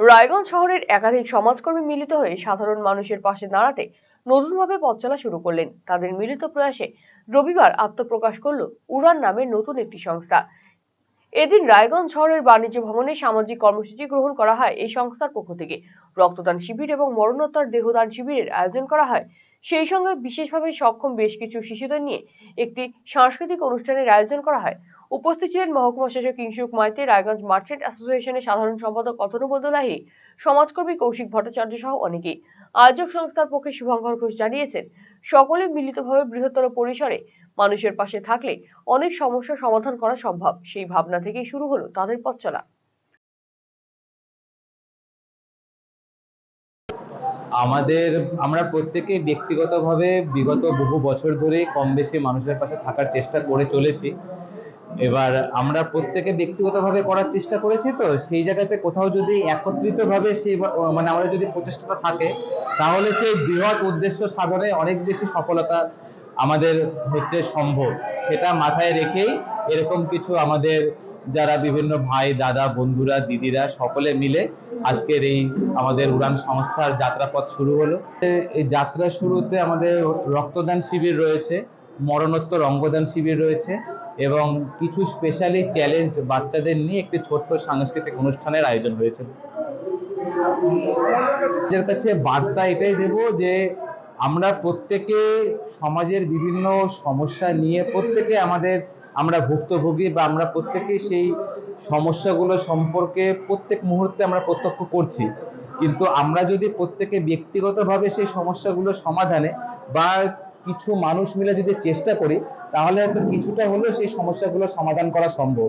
রায়গঞ্জ শহরের একাধিক সমাজকর্মী মিলিত হয়ে সাধারণ মানুষের পাশে দাঁড়াতে নতুনভাবে পথ চলা শুরু করলেন। তাদের মিলিত প্রয়াসে রবিবার আত্মপ্রকাশ করল উড়ান নামের নতুন একটি সংস্থা। এদিন রায়গঞ্জ শহরের বাণিজ্য ভবনে সামাজিক কর্মসূচি গ্রহণ করা হয় এই সংস্থার পক্ষ থেকে। রক্তদান শিবির এবং মরণোত্তর দেহদান শিবিরের আয়োজন করা হয় সেই সঙ্গে বিশেষভাবে সক্ষম বেশ কিছু শিশুদের নিয়ে একটি সাংস্কৃতিক অনুষ্ঠানের আয়োজন করা হয়। উপস্থিত ছিলেন মহকুমা শাসক কিংসুক মাইতি, রায়গঞ্জ মার্চেন্ট অ্যাসোসিয়েশনের সাধারণ সম্পাদক অতনুবদ লাহি সমাজকর্মী কৌশিক ভট্টাচার্য সহ অনেকেই। আয়োজক সংস্থার পক্ষে শুভঙ্কর ঘোষ জানিয়েছেন, সকলে মিলিতভাবে বৃহত্তর পরিসরে মানুষের পাশে থাকলে অনেক সমস্যার সমাধান করা সম্ভব। সেই ভাবনা থেকেই শুরু হলো তাদের পথ চলা। আমাদের, আমরা প্রত্যেকেই ব্যক্তিগতভাবে বিগত বহু বছর ধরে কম বেশি মানুষের পাশে থাকার চেষ্টা করে চলেছি। এবার আমরা প্রত্যেকে ব্যক্তিগতভাবে করার চেষ্টা করেছি তো, সেই জায়গাতে কোথাও যদি একত্রিতভাবে সেই মানে আমাদের যদি প্রচেষ্টাটা থাকে, তাহলে সেই বৃহৎ উদ্দেশ্য সাধনে অনেক বেশি সফলতা আমাদের হচ্ছে সম্ভব। সেটা মাথায় রেখেই এরকম কিছু আমাদের যারা বিভিন্ন ভাই, দাদা, বন্ধুরা, দিদিরা সকলে মিলে আজকের এই আমাদের উড়ান সংস্থার যাত্রাপথ শুরু হলো। এই যাত্রা শুরুতে আমাদের রক্তদান শিবির রয়েছে, মরণোত্তর অঙ্গদান শিবির রয়েছে এবং কিছু স্পেশালি চ্যালেঞ্জ বাচ্চাদের নিয়ে একটি ছোট্ট সাংস্কৃতিক অনুষ্ঠানের আয়োজন হয়েছে। এর কাছে বার্তা এটাই দেব যে আমরা প্রত্যেকে সমাজের বিভিন্ন সমস্যা নিয়ে প্রত্যেকে আমাদের আমরা ভুক্তভোগী বা আমরা প্রত্যেকে সেই সমস্যাগুলো সম্পর্কে প্রত্যেক মুহূর্তে আমরা প্রত্যক্ষ করছি। কিন্তু আমরা যদি প্রত্যেকে ব্যক্তিগতভাবে সেই সমস্যাগুলো সমাধানে বা কিছু মানুষ মিলে যদি চেষ্টা করি, তাহলে হয়তো কিছুটা হলেও সেই সমস্যাগুলো সমাধান করা সম্ভব।